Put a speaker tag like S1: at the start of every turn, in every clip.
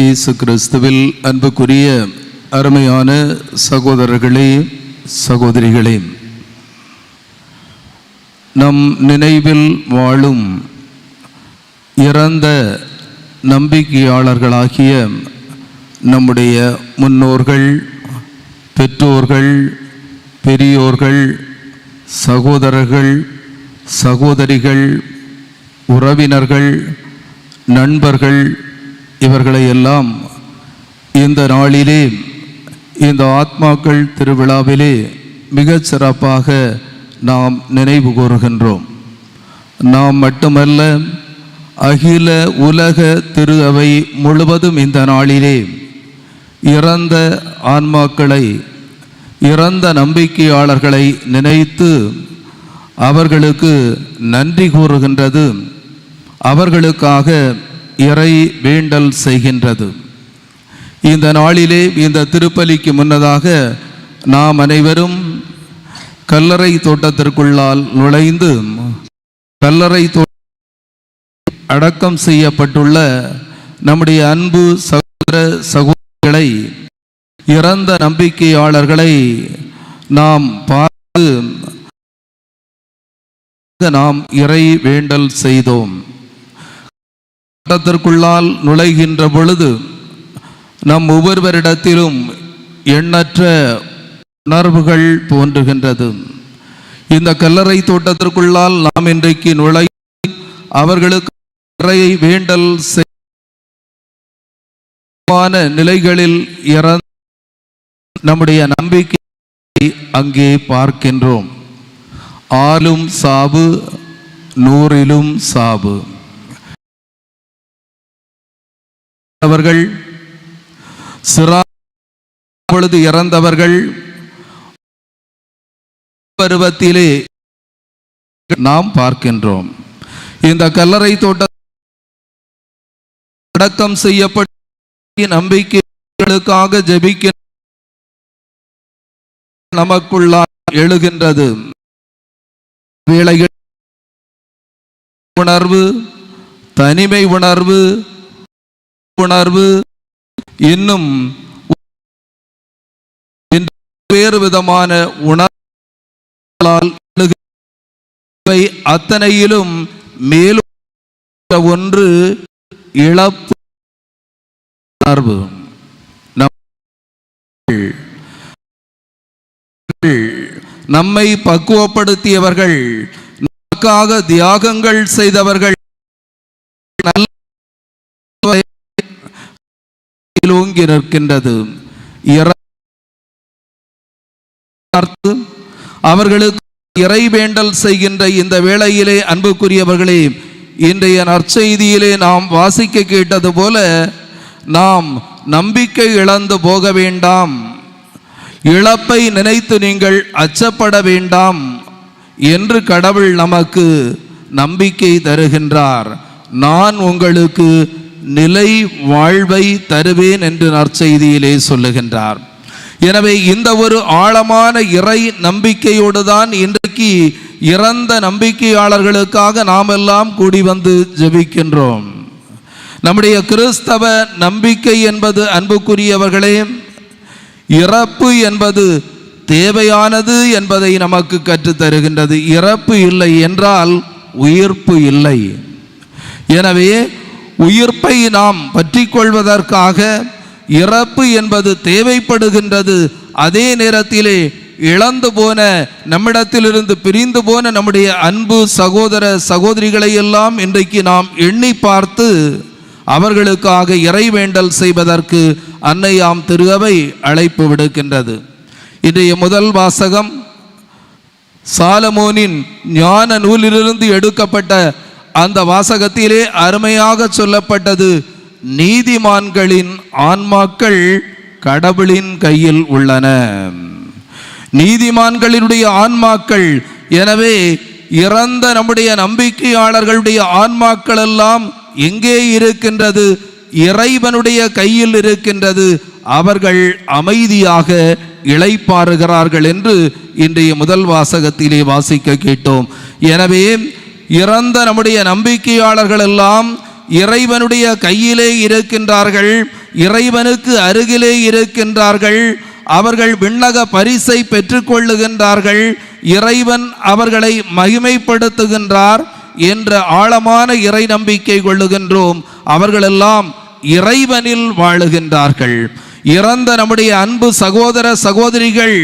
S1: இயேசு கிறிஸ்துவில் அன்புக்குரிய அருமையான சகோதரர்களே சகோதரிகளே நம் நினைவில் வாழும் இறந்த நம்பிக்கையாளர்களாகிய நம்முடைய முன்னோர்கள் பெற்றோர்கள் பெரியோர்கள் சகோதரர்கள் சகோதரிகள் உறவினர்கள் நண்பர்கள் இவர்களை எல்லாம் இந்த நாளிலே இந்த ஆத்மாக்கள் திருவிழாவிலே மிகச் சிறப்பாக நாம் நினைவு கூறுகின்றோம். நாம் மட்டுமல்ல அகில உலக திரு அவை முழுவதும் இந்த நாளிலே இறந்த ஆன்மாக்களை இறந்த நம்பிக்கையாளர்களை நினைத்து அவர்களுக்கு நன்றி கூறுகின்றது. அவர்களுக்காக இறை வேண்டல் செய்கின்றது. இந்த நாளிலே இந்த திருப்பலிக்கு முன்னதாக நாம் அனைவரும் கல்லறை தோட்டத்திற்குள்ளால் நுழைந்து கல்லறை தோ அடக்கம் செய்யப்பட்டுள்ள நம்முடைய அன்பு சகோதர சகோதரிகளை இறந்த நம்பிக்கையாளர்களை நாம் பார்த்து நாம் இறை வேண்டல் செய்தோம். தோட்டத்திற்குள்ளால் நுழைகின்ற பொழுது நம் ஒவ்வொருவரிடத்திலும் எண்ணற்ற உணர்வுகள் தோன்றுகின்றது. இந்த கல்லறை தோட்டத்திற்குள்ளால் நாம் இன்றைக்கு நுழை அவர்களுக்கு இறையை வேண்டல் செய்யமான நிலைகளில் இறந்த நம்முடைய நம்பிக்கை அங்கே பார்க்கின்றோம். ஆளும் சாவு நூறிலும் சாவு. அவர்கள் சிறப்பொழுது இறந்தவர்கள் பருவத்திலே நாம் பார்க்கின்றோம். இந்த கல்லறை தோட்ட அடக்கம் செய்யப்பட்ட நம்பிக்கைகளுக்காக ஜெபிக்க நமக்குள்ளா எழுகின்றது. வேளைகள் உணர்வு தனிமை உணர்வு உணர்வு இன்னும் வேறு விதமான உணர்வால் இவை அத்தனையிலும் மேலும் ஒன்று இழப்பு உணர்வு. நம்மை பக்குவப்படுத்தியவர்கள் நமக்காக தியாகங்கள் செய்தவர்கள் நல்ல ஓங்கி நிற்கின்றது. அவர்களுக்கு இறை வேண்டல் செய்கின்ற இந்த வேளையிலே அன்புக்குரியவர்களே இன்றைய நற்செய்தியிலே நாம் வாசிக்க கேட்டது போல நாம் நம்பிக்கை இழந்து போக வேண்டாம். இழப்பை நினைத்து நீங்கள் அச்சப்பட வேண்டாம் என்று கடவுள் நமக்கு நம்பிக்கை தருகின்றார். நான் உங்களுக்கு நிலை வாழ்வை தருவேன் என்று நற்செய்தியிலே சொல்லுகின்றார். எனவே இந்த ஒரு ஆழமான இறை நம்பிக்கையோடு தான் இன்றைக்கு இறந்த நம்பிக்கையாளர்களுக்காக நாம் எல்லாம் கூடி வந்து ஜெபிக்கின்றோம். நம்முடைய கிறிஸ்தவ நம்பிக்கை என்பது அன்புக்குரியவர்களே இறப்பு என்பது தேவையானது என்பதை நமக்கு கற்றுத் தருகின்றது இறப்பு இல்லை என்றால் உயிர்ப்பு இல்லை. எனவே உயிர்ப்பை நாம் பற்றி கொள்வதற்காக இறப்பு என்பது தேவைப்படுகின்றது. அதே நேரத்திலே இழந்து போன நம்மிடத்திலிருந்து பிரிந்து போன நம்முடைய அன்பு சகோதர சகோதரிகளை எல்லாம் இன்றைக்கு நாம் எண்ணி பார்த்து அவர்களுக்காக இறைவேண்டல் செய்வதற்கு அன்னையாம் திருகவை அழைப்பு விடுக்கின்றது. இன்றைய முதல் வாசகம் சாலமோனின் ஞான நூலிலிருந்து எடுக்கப்பட்ட அந்த வாசகத்திலே அருமையாக சொல்லப்பட்டது. நீதிமான்களின் ஆன்மாக்கள் கடவுளின் கையில் உள்ளன. நீதிமான்களினுடைய ஆன்மாக்கள் எனவே இறந்த நம்முடைய நம்பிக்கையாளர்களுடைய ஆன்மாக்கள் எல்லாம் எங்கே இருக்கின்றது? இறைவனுடைய கையில் இருக்கின்றது. அவர்கள் அமைதியாக இழைப்பாருகிறார்கள் என்று இன்றைய முதல் வாசகத்திலே வாசிக்க கேட்டோம். எனவே இறந்த நம்முடைய நம்பிக்கையாளர்கள் எல்லாம் இறைவனுடைய கையிலே இருக்கின்றார்கள் இறைவனுக்கு அருகிலே இருக்கின்றார்கள் அவர்கள் விண்ணக பரிசை பெற்றுக்கொள்ளுகின்றார்கள் இறைவன் அவர்களை மகிமைப்படுத்துகின்றார் என்ற ஆழமான இறை நம்பிக்கை கொள்ளுகின்றோம். அவர்களெல்லாம் இறைவனில் வாழுகின்றார்கள். இறந்த நம்முடைய அன்பு சகோதர சகோதரிகள்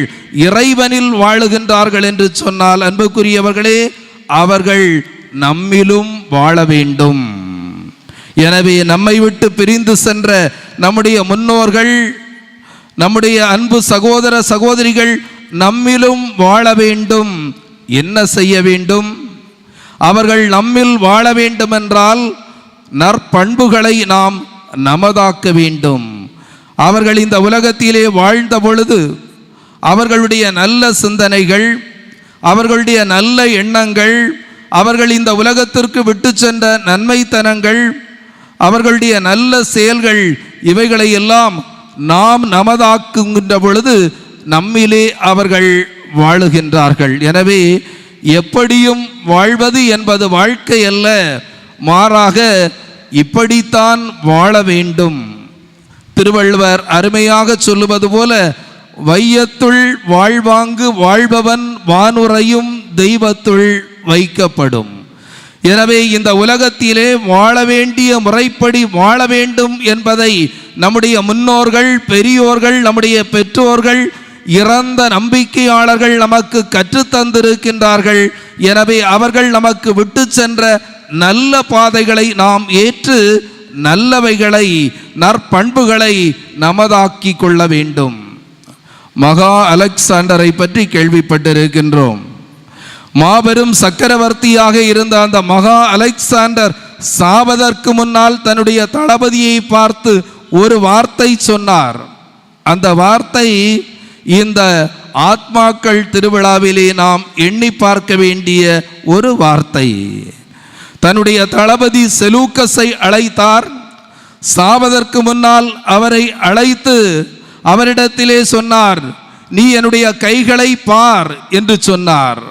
S1: இறைவனில் வாழுகின்றார்கள் என்று சொன்னால் அன்புக்குரியவர்களே அவர்கள் நம்மிலும் வாழ வேண்டும். எனவே நம்மை விட்டு பிரிந்து சென்ற நம்முடைய முன்னோர்கள் நம்முடைய அன்பு சகோதர சகோதரிகள் நம்மிலும் வாழ வேண்டும். என்ன செய்ய வேண்டும்? அவர்கள் நம்மில் வாழ வேண்டுமென்றால் நற்பண்புகளை நாம் நமதாக்க வேண்டும். அவர்கள் இந்த உலகத்திலே வாழ்ந்த பொழுது அவர்களுடைய நல்ல சிந்தனைகள் அவர்களுடைய நல்ல எண்ணங்கள் அவர்கள் இந்த உலகத்திற்கு விட்டு சென்ற நன்மைத்தனங்கள் அவர்களுடைய நல்ல செயல்கள் இவைகளை எல்லாம் நாம் நமதாக்குகின்ற பொழுது நம்மிலே அவர்கள் வாழுகின்றார்கள். எனவே எப்படியும் வாழ்வது என்பது வாழ்க்கை அல்ல மாறாக இப்படித்தான் வாழ வேண்டும். திருவள்ளுவர் அருமையாக சொல்லுவது போல வையத்துள் வாழ்வாங்கு வாழ்பவன் வானுரையும் தெய்வத்துள் வைக்கப்படும். எனவே இந்த உலகத்திலே வாழ வேண்டிய முறைப்படி வாழ வேண்டும் என்பதை நம்முடைய முன்னோர்கள் பெரியோர்கள் நம்முடைய பெற்றோர்கள் இறந்த நம்பிக்கையாளர்கள் நமக்கு கற்றுத்தந்திருக்கின்றார்கள் எனவே அவர்கள் நமக்கு விட்டு சென்ற நல்ல பாதைகளை நாம் ஏற்று நல்லவைகளை நற்பண்புகளை நமதாக்கி கொள்ள வேண்டும். மகா அலெக்சாண்டரை பற்றி கேள்விப்பட்டிருக்கின்றோம். மாபெரும் சக்கரவர்த்தியாக இருந்த அந்த மகா அலெக்சாண்டர் சாவதற்கு முன்னால் தன்னுடைய தளபதியை பார்த்து ஒரு வார்த்தை சொன்னார். அந்த வார்த்தை இந்த ஆத்மாக்கள் திருவிழாவிலே நாம் எண்ணி பார்க்க வேண்டிய ஒரு வார்த்தை. தன்னுடைய தளபதி செலூக்கஸை அழைத்தார். சாவதற்கு முன்னால் அவரை அழைத்து அவரிடத்திலே சொன்னார் நீ என்னுடைய கைகளை பார் என்று சொன்னார்.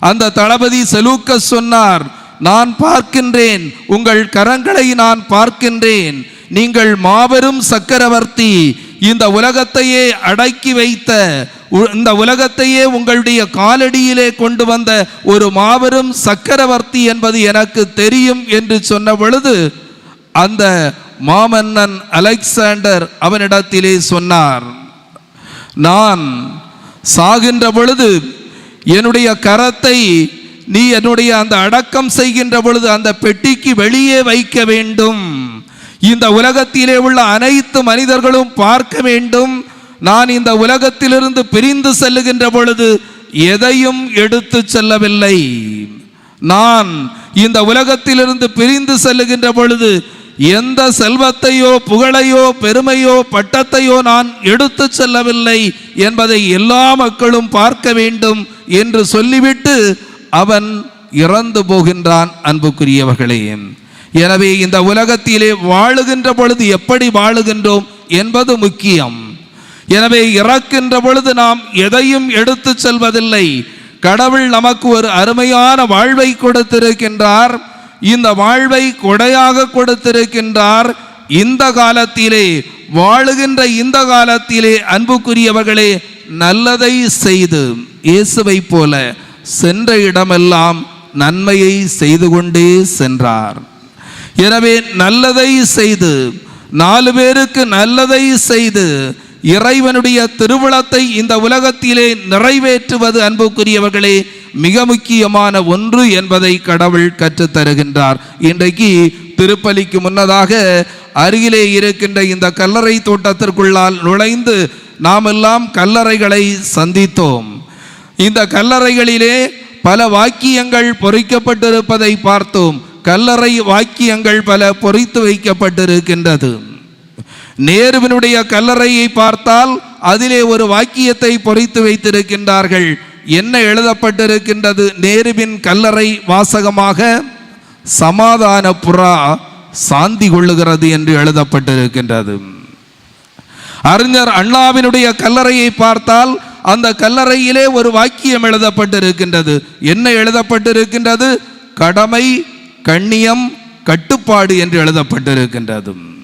S1: அந்த தளபதி செலூக்க சொன்னார் நான் பார்க்கின்றேன் உங்கள் கரங்களை நான் பார்க்கின்றேன். நீங்கள் மாபெரும் சக்கரவர்த்தி இந்த உலகத்தையே அடக்கி வைத்த உ- இந்த உலகத்தையே உங்களுடைய காலடியிலே கொண்டு வந்த ஒரு மாபெரும் சக்கரவர்த்தி என்பது எனக்கு தெரியும் என்று சொன்ன பொழுது அந்த மாமன்னன் அலெக்சாண்டர் அவனிடத்திலே சொன்னார் நான் சாகின்ற பொழுது என்னுடைய கரத்தை நீ என்னுடைய அந்த அடக்கம் செய்கின்ற பொழுது அந்த பெட்டிக்கு வெளியே வைக்க வேண்டும். இந்த உலகத்திலே உள்ள அனைத்து மனிதர்களும் பார்க்க வேண்டும். நான் இந்த உலகத்திலிருந்து பிரிந்து செல்லுகின்ற பொழுது எதையும் எடுத்து செல்லவில்லை. நான் இந்த உலகத்திலிருந்து பிரிந்து செல்லுகின்ற பொழுது எந்த செல்வத்தையோ புகழையோ பெருமையோ பட்டத்தையோ நான் எடுத்து செல்லவில்லை என்பதை எல்லா மக்களும் பார்க்க வேண்டும் என்று சொல்லிவிட்டு அவன் இறந்து போகின்றான் அன்புக்குரியவர்களே. எனவே இந்த உலகத்திலே வாழுகின்ற பொழுது எப்படி வாழுகின்றோம் என்பது முக்கியம். எனவே இறக்கின்ற பொழுது நாம் எதையும் எடுத்து செல்வதில்லை. கடவுள் நமக்கு ஒரு அருமையான வாழ்வை கொடுத்திருக்கின்றார். இந்த வாழ்வை கொடையாக கொடுத்திருக்கின்றார். இந்த காலத்திலே வாழுகின்ற இந்த காலத்திலே அன்புக்குரியவர்களே நல்லதை செய்து இயேசுவை போல சென்ற இடமெல்லாம் நன்மையை செய்து கொண்டே சென்றார். எனவே நல்லதை செய்து நாலு பேருக்கு நல்லதை செய்து இறைவனுடைய திருவிழத்தை இந்த உலகத்திலே நிறைவேற்றுவது அன்புக்குரியவர்களே மிக முக்கியமான ஒன்று என்பதை கடவுள் கற்றுத் தருகின்றார் இன்றைக்கு திருப்பலிக்கு முன்னதாக அருகிலே இருக்கின்ற இந்த கல்லறை தோட்டத்திற்குள்ளால் நுழைந்து நாமெல்லாம் கல்லறைகளை சந்தித்தோம். இந்த கல்லறைகளிலே பல வாக்கியங்கள் பொறிக்கப்பட்டிருப்பதை பார்த்தோம். கல்லறை வாக்கியங்கள் பல பொறித்து வைக்கப்பட்டிருக்கின்றது. நேருவினுடைய கல்லறையை பார்த்தால் அதிலே ஒரு வாக்கியத்தை பொறித்து வைத்திருக்கின்றார்கள். என்ன எழுதப்பட்டிருக்கின்றது? நேருவின் கல்லறை வாசகமாக சமாதான புறா சாந்தி கொள்ளுகிறது என்று எழுதப்பட்டிருக்கின்றது. அறிஞர் அண்ணாவினுடைய கல்லறையை பார்த்தால் அந்த கல்லறையிலே ஒரு வாக்கியம் எழுதப்பட்டிருக்கின்றது. என்ன எழுதப்பட்டிருக்கின்றது? கடமை கண்ணியம் கட்டுப்பாடு என்று எழுதப்பட்டிருக்கின்றது.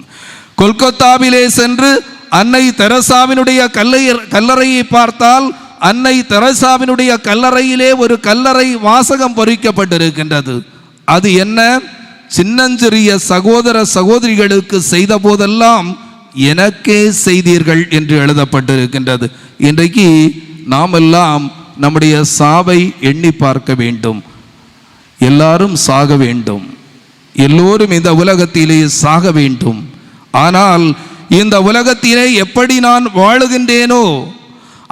S1: கொல்கத்தாவிலே சென்று அன்னை தெரசாவினுடைய கல்லை கல்லறையை பார்த்தால் அன்னை தெரசாவினுடைய கல்லறையிலே ஒரு கல்லறை வாசகம் பொறிக்கப்பட்டிருக்கின்றது. அது என்ன? சின்னஞ்சிறிய சகோதர சகோதரிகளுக்கு செய்த போதெல்லாம் எனக்கே செய்தீர்கள் என்று எழுதப்பட்டிருக்கின்றது. இன்றைக்கு நாம் எல்லாம் நம்முடைய சாவை எண்ணி பார்க்க வேண்டும். எல்லாரும் சாக வேண்டும். எல்லோரும் இந்த உலகத்திலேயே சாக வேண்டும். ஆனால் இந்த உலகத்திலே எப்படி நான் வாழுகின்றேனோ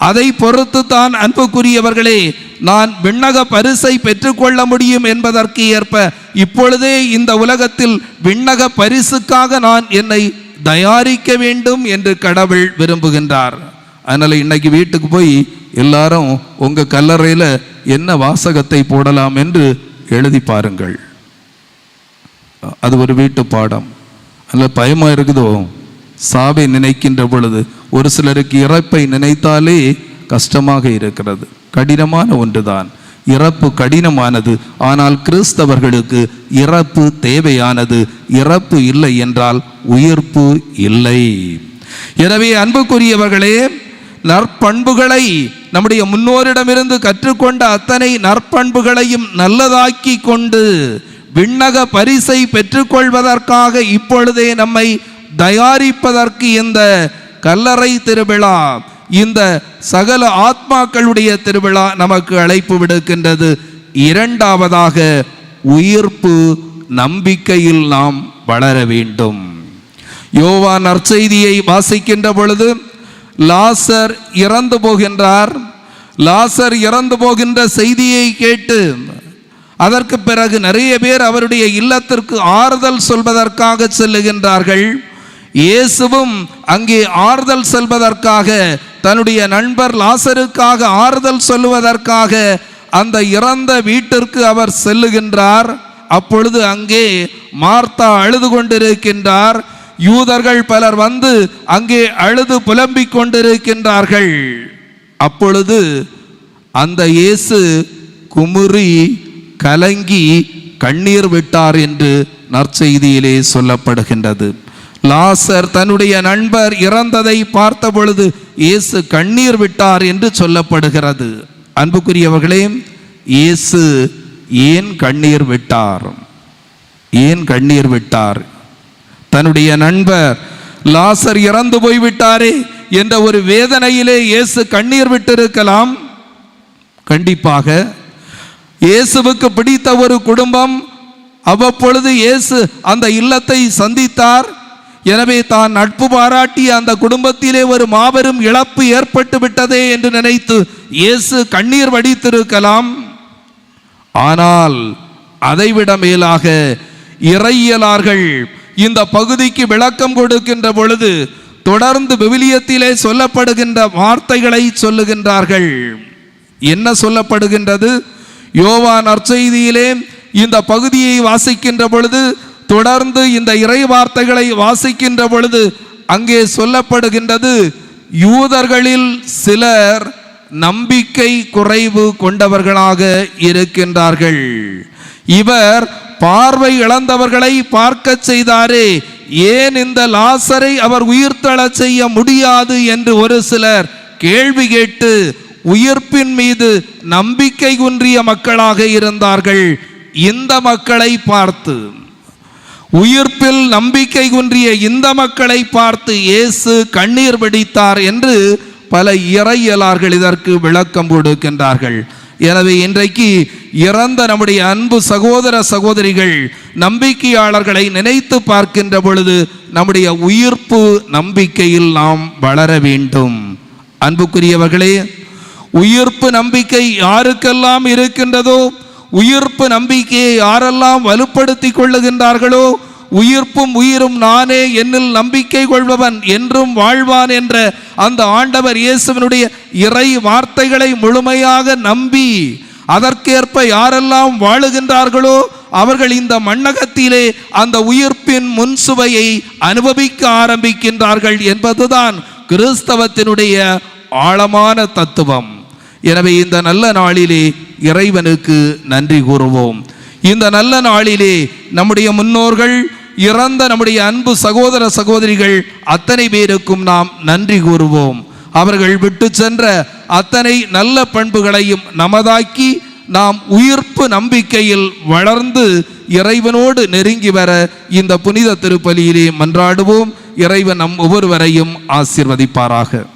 S1: அதை பொறுத்து தான் அன்புக்குரியவர்களே நான் விண்ணக பரிசை பெற்றுக்கொள்ள முடியும் என்பதற்கு ஏற்ப இப்பொழுதே இந்த உலகத்தில் விண்ணக பரிசுக்காக நான் என்னை தயாரிக்க வேண்டும் என்று கடவுள் விரும்புகின்றார். அதனால் இன்னைக்கு வீட்டுக்கு போய் எல்லாரும் உங்கள் கல்லறையில் என்ன வாசகத்தை போடலாம் என்று எழுதி பாருங்கள். அது ஒரு வீட்டு பாடம். அதில் பயமாக இருக்குதோ? சாவை நினைக்கின்ற பொழுது ஒரு சிலருக்கு இறப்பை நினைத்தாலே கஷ்டமாக இருக்கிறது. கடினமான ஒன்றுதான். இறப்பு கடினமானது. ஆனால் கிறிஸ்தவர்களுக்கு இறப்பு தேவையானது. இறப்பு இல்லை என்றால் உயிர்ப்பு இல்லை. எனவே அன்புக்குரியவர்களே நற்பண்புகளை நம்முடைய முன்னோரிடமிருந்து கற்றுக்கொண்ட அத்தனை நற்பண்புகளையும் நல்லதாக்கி கொண்டு விண்ணக பரிசை பெற்றுக்கொள்வதற்காக இப்பொழுதே நம்மை தயாரிப்பதற்கு இந்த கல்லறை திருவிழா இந்த சகல ஆத்மாக்களுடைய திருவிழா நமக்கு அழைப்பு விடுக்கின்றது. இரண்டாவதாக உயிர்ப்பு நம்பிக்கையில் நாம் வளர வேண்டும். யோவான் நற்செய்தியை வாசிக்கின்ற பொழுது லாசர் இறந்து போகின்றார். லாசர் இறந்து போகின்ற செய்தியை கேட்டு அதற்கு பிறகு நிறைய பேர் அவருடைய இல்லத்திற்கு ஆறுதல் சொல்வதற்காக செல்லுகின்றார்கள். இயேசுவும் அங்கே ஆறுதல் செல்வதற்காக தன்னுடைய நண்பர் லாசருக்காக ஆறுதல் சொல்லுவதற்காக அந்த இறந்த வீட்டிற்கு அவர் செல்லுகின்றார். அப்பொழுது அங்கே மார்த்தா அழுது கொண்டிருக்கின்றார். யூதர்கள் பலர் வந்து அங்கே அழுது புலம்பிக் கொண்டிருக்கின்றார்கள். அப்பொழுது அந்த இயேசு குமுறி கலங்கி கண்ணீர் விட்டார் என்று நற்செய்தியிலே சொல்லப்படுகின்றது. லாசர் தன்னுடைய நண்பர் இறந்ததை பார்த்த பொழுது இயேசு கண்ணீர் விட்டார் என்று சொல்லப்படுகிறது. அன்புக்குரியவர்களே இயேசு ஏன் கண்ணீர் விட்டார்? ஏன் கண்ணீர் விட்டார்? தன்னுடைய நண்பர் லாசர் இறந்து போய்விட்டாரே என்ற ஒரு வேதனையிலே இயேசு கண்ணீர் விட்டிருக்கலாம். கண்டிப்பாக இயேசுவுக்கு பிடித்த ஒரு குடும்பம். அவ்வப்பொழுது இயேசு அந்த இல்லத்தை சந்தித்தார். எனவே தான் நட்பு பாராட்டி அந்த குடும்பத்திலே ஒரு மாபெரும் இழப்பு ஏற்பட்டு விட்டதே என்று நினைத்து இயேசு கண்ணீர் வடித்திருக்கலாம். ஆனால் அதைவிட மேலாக இறையியலார்கள் இந்த பகுதிக்கு விளக்கம் கொடுக்கின்ற பொழுது தொடர்ந்து விவிலியத்திலே சொல்லப்படுகின்ற வார்த்தைகளை சொல்லுகின்றார்கள். என்ன சொல்லப்படுகின்றது? யோவான் நற்செய்தியிலே இந்த பகுதியை வாசிக்கின்ற பொழுது தொடர்ந்து இந்த இறை வார்த்தைகளை வாசிக்கின்ற பொழுது அங்கே சொல்லப்படுகின்றது யூதர்களில் சிலர் நம்பிக்கை குறைவு கொண்டவர்களாக இருக்கின்றார்கள். இவர் பார்வை இழந்தவர்களை பார்க்க செய்தாரே ஏன் இந்த லாசரை அவர் உயிர்த்தள செய்ய முடியாது என்று ஒரு சிலர் கேள்வி கேட்டு உயிர்ப்பின் மீது நம்பிக்கை குன்றிய மக்களாக இருந்தார்கள். இந்த மக்களை பார்த்து உயிர்ப்பில் நம்பிக்கை குன்றிய இந்த மக்களை பார்த்து இயேசு கண்ணீர் வெடித்தார் என்று பல இறையலார்கள் இதற்கு விளக்கம் கொடுக்கின்றார்கள். எனவே இன்றைக்கு இறந்த நம்முடைய அன்பு சகோதர சகோதரிகள் நம்பிக்கையாளர்களை நினைத்து பார்க்கின்ற பொழுது நம்முடைய உயிர்ப்பு நம்பிக்கையில் நாம் வளர வேண்டும். அன்புக்குரியவர்களே உயிர்ப்பு நம்பிக்கை யாருக்கெல்லாம் இருக்கின்றதோ உயிர்ப்பு நம்பிக்கையை யாரெல்லாம் வலுப்படுத்திக் கொள்ளுகின்றார்களோ உயிர்ப்பும் உயிரும் நானே என்னில் நம்பிக்கை கொள்பவன் என்றும் வாழ்வான் என்ற அந்த ஆண்டவர் இயேசுவனுடைய இறை வார்த்தைகளை முழுமையாக நம்பி அதற்கேற்ப யாரெல்லாம் வாழுகின்றார்களோ அவர்கள் இந்த மண்ணகத்திலே அந்த உயிர்ப்பின் முன்சுவையை அனுபவிக்க ஆரம்பிக்கின்றார்கள் என்பதுதான் கிறிஸ்தவத்தினுடைய ஆழமான தத்துவம். எனவே இந்த நல்ல நாளிலே இறைவனுக்கு நன்றி கூறுவோம். இந்த நல்ல நாளிலே நம்முடைய முன்னோர்கள் இறந்த நம்முடைய அன்பு சகோதர சகோதரிகள் அத்தனை பேருக்கும் நாம் நன்றி கூறுவோம். அவர்கள் விட்டு சென்ற அத்தனை நல்ல பண்புகளையும் நமதாக்கி நாம் உயிர்ப்பு நம்பிக்கையில் வளர்ந்து இறைவனோடு நெருங்கி வர இந்த புனித திருப்பலியிலே மன்றாடுவோம். இறைவன் நம் ஒவ்வொருவரையும் ஆசிர்வதிப்பாராக.